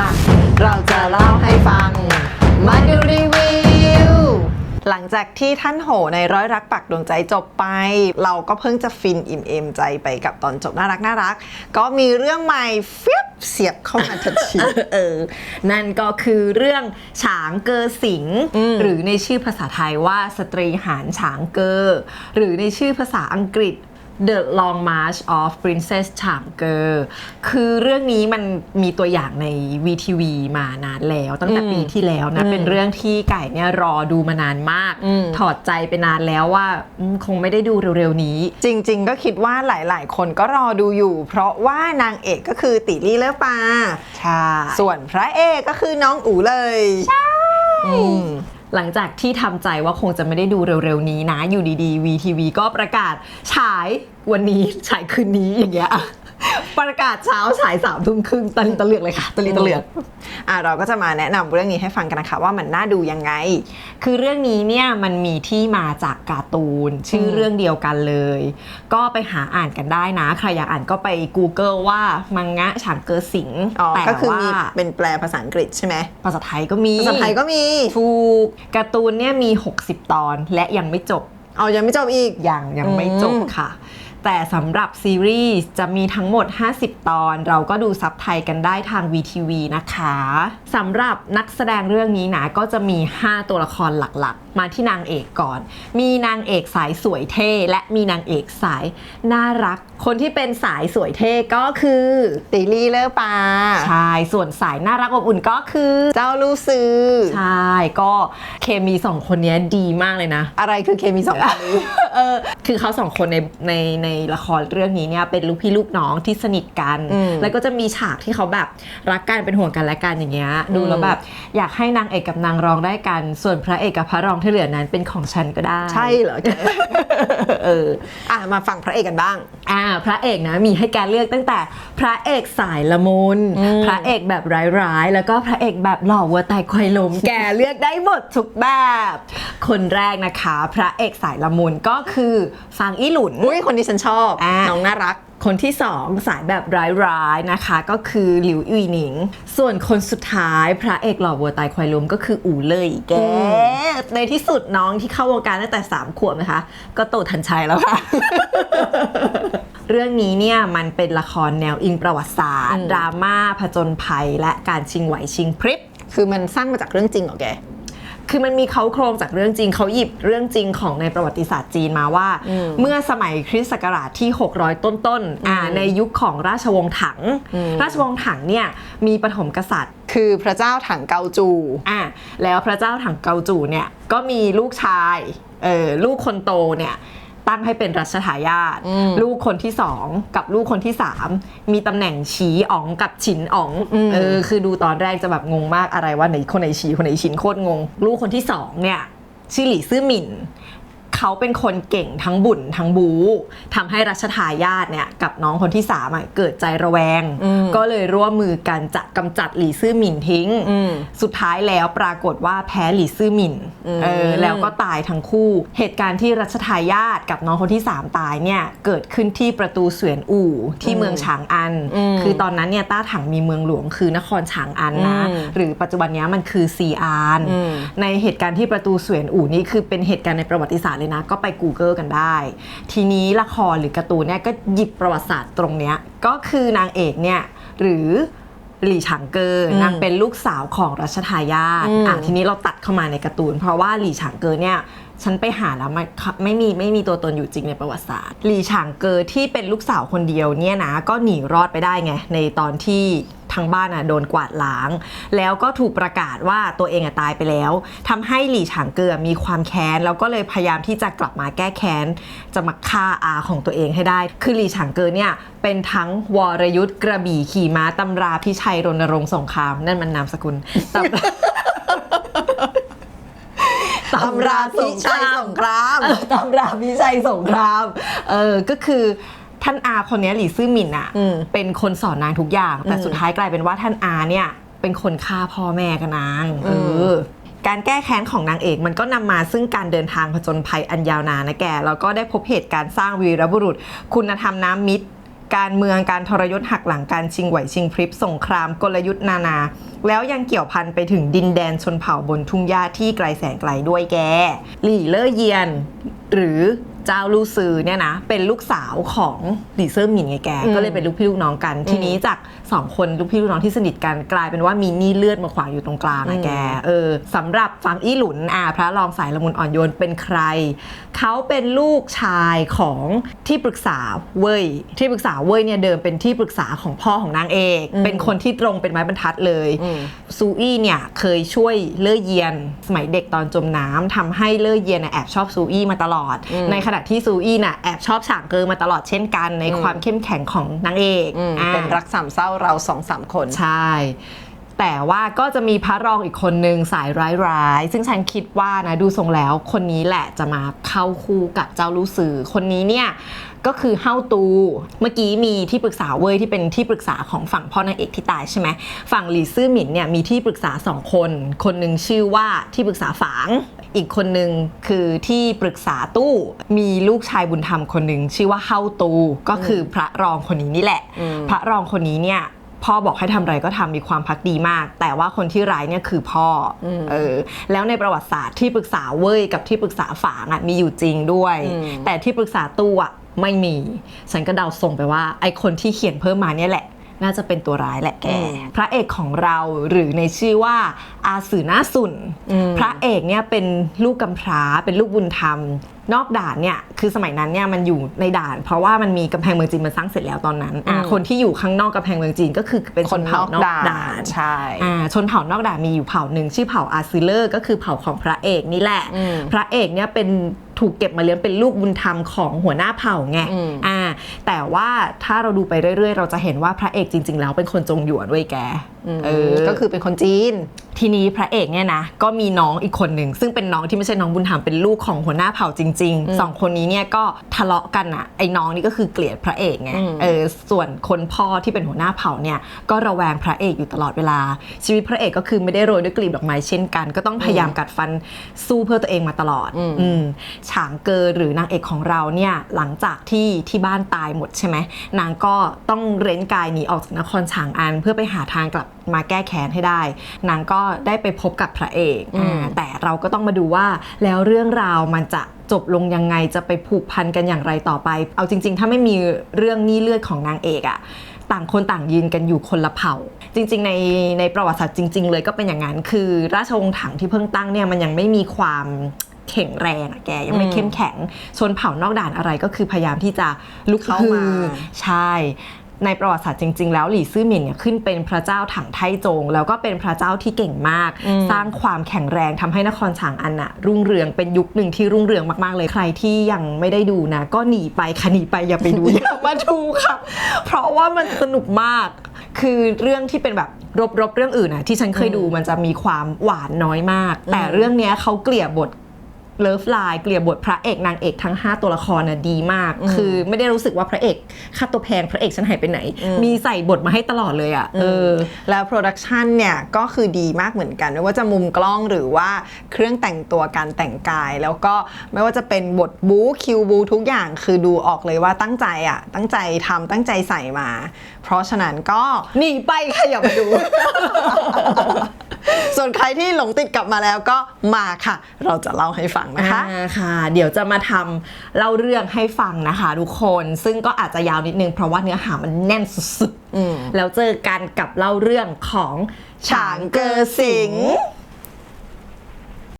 มาเราจะเล่าให้ฟัง มาดูรีวิว หลังจากที่ท่านโหในร้อยรักปักดวงใจจบไป เราก็เพิ่งจะฟินอิ่มเอมใจไปกับตอนจบน่ารักน่ารัก ก็มีเรื่องใหม่เฟียบเสียบเข้ามาทันทีเออ นั่นก็คือเรื่องฉางเกอสิง หรือในชื่อภาษาไทยว่าสตรีหารฉางเกอ หรือในชื่อภาษาอังกฤษ The Long March of Princess ฉางเกอคือเรื่องนี้มันมีตัวอย่างใน VTV มานานแล้ว ตั้งแต่ปีที่แล้วนะ เป็นเรื่องที่ไก่เนี่ยรอดูมานานมาก ถอดใจไปนานแล้วว่าอืมคงไม่ได้ดูเร็วๆนี้ จริง ๆ ก็คิดว่าหลาย ๆ คนก็รอดูอยู่ เพราะว่านางเอกก็คือติลี่เลอปาใช่ส่วนพระเอกก็คือน้องอูเลย ใช่ หลังจากที่ทำใจว่าคงจะไม่ได้ดูเร็วๆนี้นะ อยู่ดีๆ VTV ก็ประกาศฉายวันนี้ฉายคืนนี้อย่างเงี้ย ประกาศเช้าฉายสามทุ่มครึ่งตะลิงตะเหลือกเลยค่ะตะลิงตะเหลือกอะเราก็จะมาแนะนำเรื่องนี้ให้ฟังกันนะคะว่ามันน่าดูยังไง คือเรื่องนี้เนี่ยมันมีที่มาจากการ์ตูน ชื่อเรื่องเดียวกันเลย ก็ไปหาอ่านกันได้นะ ใครอยากอ่านก็ไป Google ว่ามังงะฉางเกอสิงอ๋อแต่ก็คือว่ามีเป็นแปลภาษาอังกฤษใช่ไหมภาษาไทยก็มีภาษาไทยก็มีถูกการ์ตูนเนี่ยมี 60 ตอนและยังไม่จบ เอายังไม่จบอีก ยังยังไม่จบอืม ค่ะ แต่สำหรับซีรีส์จะมีทั้งหมด 50 ตอน เราก็ดูซับไทยกันได้ทาง VTV นะคะสำหรับนักแสดงเรื่องนี้นะก็จะมี 5 ตัวละครหลัก มาที่นางเอกก่อน มีนางเอกสายสวยเท่ และมีนางเอกสายน่ารัก คนที่เป็นสายสวยเท่ก็คือติลี่เลอปาชายส่วนสายน่ารักอบอุ่นก็คือเจ้าลูซือใช่ก็เคมีสองคนเนี้ยดีมากเลยนะ อะไรคือเคมีสองคนนี้เออคือเขาสองคนในในในละครเรื่องนี้เนี่ยเป็นลูกพี่ลูกน้องที่สนิทกันอืมแล้วก็จะมีฉากที่เขาแบบรักกันเป็นห่วงกันและกันอย่างเงี้ยดูแล้วแบบอยากให้นางเอกกับนางรองได้กัน ส่วนพระเอกกับพระรองที่เหลือนั้นเป็นของฉันก็ได้ ใช่เหรอแกเอออะมาฟังพระเอกกันบ้าง อ่า พระเอกนะมีให้การเลือกตั้งแต่พระเอกสายละมุนพระเอกแบบร้ายๆ แล้วก็พระเอกแบบหล่อวัวตายควายล้มแกเลือกได้หมดทุกแบบ คนแรกนะคะ พระเอกสายละมุนก็คือฟางอี้หลุนอุ้ยคนที่ฉันชอบอะน้องน่ารัก คนที่สองสายแบบร้ายๆนะคะ ก็คือหลิวอุยหนิง ส่วนคนสุดท้ายพระเอกหล่อวัวตายควายล้มก็คืออู่เลยแกในที่สุดน้องที่เข้าวงการตั้งแต่ 3 ขวบนะคะ ก็โตทันชัยแล้วค่ะเรื่องนี้เนี่ยมันเป็นละครแนวอิงประวัติศาสตร์ดราม่าผจญภัย และการชิงไหวชิงพริบคือมันสร้างมาจากเรื่องจริงเหรอแก คือมันมีเขาโครงจากเรื่องจริงเขาหยิบเรื่องจริงของในประวัติศาสตร์จีนมาว่า เมื่อสมัยคริสต์ศักราชที่ 600 ต้นๆอ่าในยุคของราชวงศ์ถัง ราชวงศ์ถังเนี่ยมีปฐมกษัตริย์ คือพระเจ้าถังเกาจูอะแล้วพระเจ้าถังเกาจูเนี่ยก็มีลูกชายเออลูกคนโตเนี่ย ตั้งให้เป็นรัชทายาทลูกคนที่สองกับลูกคนที่สามมีตำแหน่งฉีอ๋องกับฉินอ๋องเออคือดูตอนแรกจะแบบงงมากอะไรว่าไหนคนไหนฉีคนไหนฉินโคตรงง ลูกคนที่สองเนี่ยชื่อหลี่ซื่อหมิน เขาเป็นคนเก่งทั้งบุญทั้งบูทำให้รัชทายาทเนี่ยกับน้องคนที่สามอะเกิดใจระแวงก็เลยร่วมมือกันจะกำจัดหลี่ซื่อหมินทิ้งสุดท้ายแล้วปรากฏว่าแพ้หลี่ซื่อหมินเออแล้วก็ตายทั้งคู่ เหตุการณ์ที่รัชทายาทกับน้องคนที่ 3 ตายเนี่ย เกิดขึ้นที่ประตูเสวียนอู่ที่เมืองฉางอัน คือตอนนั้นเนี่ยต้าถังมีเมืองหลวงคือนครฉางอันนะ หรือปัจจุบันเนี้ยมันคือซีอาน ในเหตุการณ์ที่ประตูเสวียนอู่นี่คือเป็นเหตุการณ์ในประวัติศาสตร์เลยนะก็ไป Google กันได้ ทีนี้ละครหรือการ์ตูนเนี่ยก็หยิบประวัติศาสตร์ตรงเนี้ยก็คือนางเอกเนี่ยหรือหลี่ฉางเกอร์นางเป็นลูกสาวของรัชทายาทอะทีนี้เราตัดเข้ามาในการ์ตูน เพราะว่าหลี่ฉางเกอร์เนี่ยฉันไปหาแล้วมันไม่มีไม่มีตัวตนอยู่จริงในประวัติศาสตร์หลีฉางเกอที่เป็นลูกสาวคนเดียวเนี่ยนะก็หนีรอดไปได้ไงในตอนที่ทางบ้านอะโดนกวาดล้าง แล้วก็ถูกประกาศว่าตัวเองอะตายไปแล้วทำให้หลี่ฉางเกอมีความแค้นแล้วก็เลยพยายามที่จะกลับมาแก้แค้น จะมาฆ่าอาของตัวเองให้ได้ คือหลี่ฉางเกอเนี่ยเป็นทั้งวรยุทธ์กระบี่ขี่ม้าตำราพิชัยรณรงค์สงคราม นั่นมันนามสกุลตำ ตำราพิชัยสงครามเออตำราพิชัยสงคราม เออ ก็คือท่านอาคนเนี้ยหลี่ซื่อหมินอะอืมเป็นคนสอนนางทุกอย่าง แต่สุดท้ายกลายเป็นว่าท่านอาเนี่ยเป็นคนฆ่าพ่อแม่กับนางเออการแก้แค้นของนางเอกมันก็นำมาซึ่งการเดินทางผจญภัยอันยาวนานนะแกแล้วก็ได้พบเหตุการณ์สร้างวีรบุรุษ คุณธรรมน้ำมิตร การเมืองการทรยศหักหลังการชิงไหวชิงพริบสงครามกลยุทธ์นานา แล้วยังเกี่ยวพันไปถึงดินแดนชนเผ่าบนทุ่งหญ้าที่ไกลแสนไกลด้วยแก หลี่เล่อเยียน หรือ เจ้าลูซือเนี่ยนะเป็นลูกสาวของหลี่เซอร์หมินไงแกก็เลยเป็นลูกพี่ลูกน้องกัน ทีนี้จากสองคนลูกพี่ลูกน้องที่สนิทกันกลายเป็นว่ามีหนี่เลือดมาขวางอยู่ตรงกลางอะแกเออสำหรับฝั่งอี้หลุนอ่าพระรองสายละมุนอ่อนโยนเป็นใคร เขาเป็นลูกชายของที่ปรึกษาเว่ยที่ปรึกษาเว่ยเนี่ยเดิมเป็นที่ปรึกษาของพ่อของนางเอก เป็นคนที่ตรงเป็นไม้บรรทัดเลยอืมซูอี้เนี่ยเคยช่วยเล่อเยียนสมัยเด็กตอนจมน้ำทำให้เล่อเยียนน่ะแอบชอบซูอี้มาตลอดในขณะที่ซูอี้น่ะแอบชอบฉางเกอมาตลอดเช่นกันในความเข้มแข็งของนางเอกอืมอ่าเป็นรักสามเศร้าเราสองสามคนใช่ แต่ว่าก็จะมีพระรองอีกคนนึงสายร้ายๆ ซึ่งฉันคิดว่านะดูทรงแล้วคนนี้แหละจะมาเข้าคู่กับเจ้าลูซือคนนี้เนี่ยก็คือเฮาตูเมื่อกี้มีที่ปรึกษาเว้ยที่เป็นที่ปรึกษาของฝั่งพ่อนางเอกที่ตายใช่ไหมฝั่งหลีซื่อหมินเนี่ยมีที่ปรึกษาสองคน คนหนึ่งชื่อว่าที่ปรึกษาฝาง อีกคนหนึ่งคือที่ปรึกษาตู้มีลูกชายบุญธรรมคนหนึ่งชื่อว่าเฮาตูก็คือพระรองคนนี้นี่แหละ พระรองคนนี้เนี่ยพ่อบอกให้ทำอะไรก็ทำมีความพักดีมาก แต่ว่าคนที่ร้ายเนี่ยคือพ่ออเออแล้วในประวัติศาสตร์ที่ปรึกษาเว้ยกับที่ปรึกษาฝางอะมีอยู่จริงด้วย แต่ที่ปรึกษาตู้อะไม่มี ฉันก็เดาส่งไปว่าไอคนที่เขียนเพิ่มมาเนี่ยแหละ น่าจะเป็นตัวร้ายแหละแกอืมพระเอกของเราหรือในชื่อว่าอาสือหน้าสุน พระเอกเนี่ยเป็นลูกกำพร้าเป็นลูกบุญธรรม นอกด่านเนี่ยคือสมัยนั้นเนี่ยมันอยู่ในด่าน เพราะว่ามันมีกำแพงเมืองจีนมันสร้างเสร็จแล้วตอนนั้นอะคนที่อยู่ข้างนอกกำแพงเมืองจีนก็คือเป็นชนเผ่านอกด่านใช่อ่าชนเผ่านอกด่านมีอยู่เผ่าหนึ่งชื่อเผ่าอาซิเลอร์ก็คือเผ่าของพระเอกนี่แหละอืมพระเอกเนี่ยเป็นถูกเก็บมาเลี้ยงเป็นลูกบุญธรรมของหัวหน้าเผ่าไงอืม อ่าแต่ว่าถ้าเราดูไปเรื่อยๆ เราจะเห็นว่าพระเอกจริง ๆ แล้วเป็นคนจงหยวนด้วยแกเออก็คือเป็นคนจีน ทีนี้พระเอกเนี่ยนะก็มีน้องอีกคนหนึ่งซึ่งเป็นน้องที่ไม่ใช่น้องบุญธรรมเป็นลูกของหัวหน้าเผ่าจริงๆสองคนนี้เนี่ยก็ทะเลาะกันอะไอ้น้องนี่ก็คือเกลียดพระเอกไงอืมเออส่วนคนพ่อที่เป็นหัวหน้าเผ่าเนี่ยก็ระแวงพระเอกอยู่ตลอดเวลา ชีวิตพระเอกก็คือไม่ได้โรยด้วยกลีบดอกไม้เช่นกัน ก็ต้องพยายามกัดฟันสู้เพื่อตัวเองมาตลอดอืมฉางเกอหรือนางเอกของเราเนี่ยหลังจากที่ที่บ้านตายหมดใช่ไหมนางก็ต้องเร้นกายหนีออกจากนครฉางอัน เพื่อไปหาทางกลับมาแก้แค้นให้ได้ นางก็ได้ไปพบกับพระเอกอ่าแต่เราก็ต้องมาดูว่าแล้วเรื่องราวมันจะจบลงยังไงจะไปผูกพันกันอย่างไรต่อไป เอาจริง ๆ ถ้าไม่มีเรื่องนี้เลือดของนางเอกอะต่างคนต่างยืนกันอยู่คนละเผ่า จริง ๆ ในในประวัติศาสตร์จริง ๆ เลยก็เป็นอย่างนั้นคือราชวงศ์ถังที่เพิ่งตั้งเนี่ยมันยังไม่มีความแข็งแรงอะแกยังไม่เข้มแข็งชนเผ่านอกด่านอะไรก็คือพยายามที่จะลุกเข้าฮืมาอใช่ ในประวัติศาสตร์จริง ๆ แล้วหลี่ซื่อหมินเนี่ยขึ้นเป็นพระเจ้าถังไทจง แล้วก็เป็นพระเจ้าที่เก่งมาก สร้างความแข็งแรงทำให้นครฉางอันน่ะ รุ่งเรืองเป็นยุคหนึ่งที่รุ่งเรืองมากๆเลยใครที่ยังไม่ได้ดูนะ ก็หนีไปค่ะหนีไปอย่าไปดูอย่ามาดูค่ะ เพราะว่ามันสนุกมาก คือเรื่องที่เป็นแบบรบๆเรื่องอื่นนะที่ฉันเคยดูมันจะมีความหวานน้อยมาก แต่เรื่องเนี้ยเขาเกลี่ยบท เลิฟไลน์เกลี่ยบทพระเอกนางเอกทั้ง 5 ตัวละครน่ะดีมาก คือไม่ได้รู้สึกว่าพระเอกค่าตัวแพงพระเอกฉันหายไปไหน มีใส่บทมาให้ตลอดเลยอะเออแล้วโปรดักชันเนี่ยก็คือดีมากเหมือนกัน ไม่ว่าจะมุมกล้องหรือว่าเครื่องแต่งตัวการแต่งกาย แล้วก็ไม่ว่าจะเป็นบทบู๊คิวบูทุกอย่างคือดูออกเลยว่าตั้งใจอะตั้งใจทำตั้งใจใส่มา เพราะฉะนั้นก็หนีไปค่ะอย่ามาดู ส่วนใครที่หลงติดกลับมาแล้วก็มาค่ะ เราจะเล่าให้ฟังนะคะอ่าค่ะ เดี๋ยวจะมาทำเล่าเรื่องให้ฟังนะคะทุกคนซึ่งก็อาจจะยาวนิดนึงเพราะว่าเนื้อหามันแน่นสุดอืมๆแล้วเจอกันกับเล่าเรื่องของฉางเกอสิง